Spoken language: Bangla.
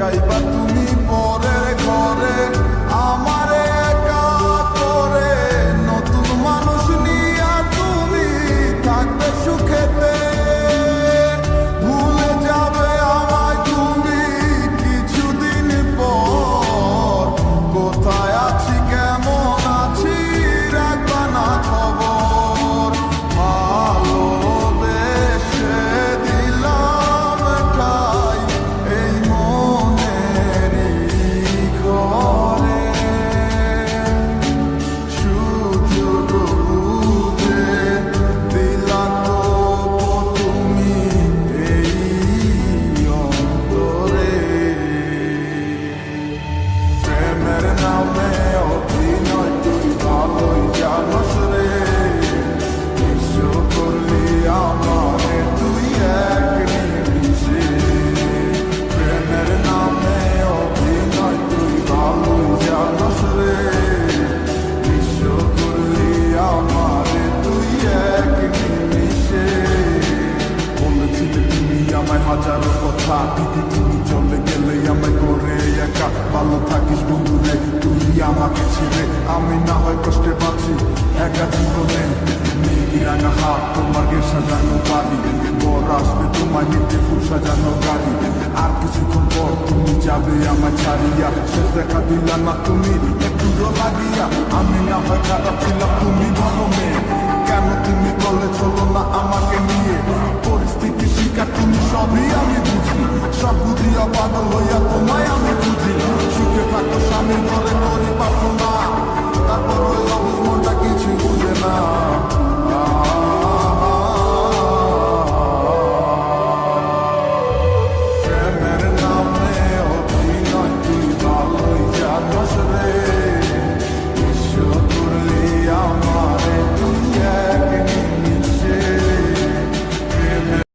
driver নামে অভিনয় তুই ভালোই জানস রে বিশ্ব করলি আমারে তুই এক নিমিষে প্রেমের নামে অভিনয় তুই ভালোই জানস রে বিশ্ব করলি আমারে তুই এক নিমিষে বলেছিলে তুমি আমায় হাজারো কথা দিদি তুমি চলে গেলে আমায় করে একা ভালো আমাকে ছেড়ে আমি না হয় কষ্টে পাচ্ছি একা জীবনে রাঙা হাত, তোমার গে সাজানো বাড়ি। বর আসবে তোমার নিতে ফুল সাজানো গাড়ি। আর কিছুক্ষণ পর তুমি যাবে আমায় ছাড়িয়া। শেষ দেখা দিলা না তুমি, একটু লাগিয়া। আমি না হয় খারাপ ছিলাম, তুমি ভালো মেয়ে। কেন তুমি বলে চলো না আমাকে নিয়ে? পরিস্থিতি শিকার, তুমি সবই আমি বুঝি। সব বুঝিয়া পাগল হইয়া তোমায় আমি বুঝি সুখে থাকো স্বামী ঘরে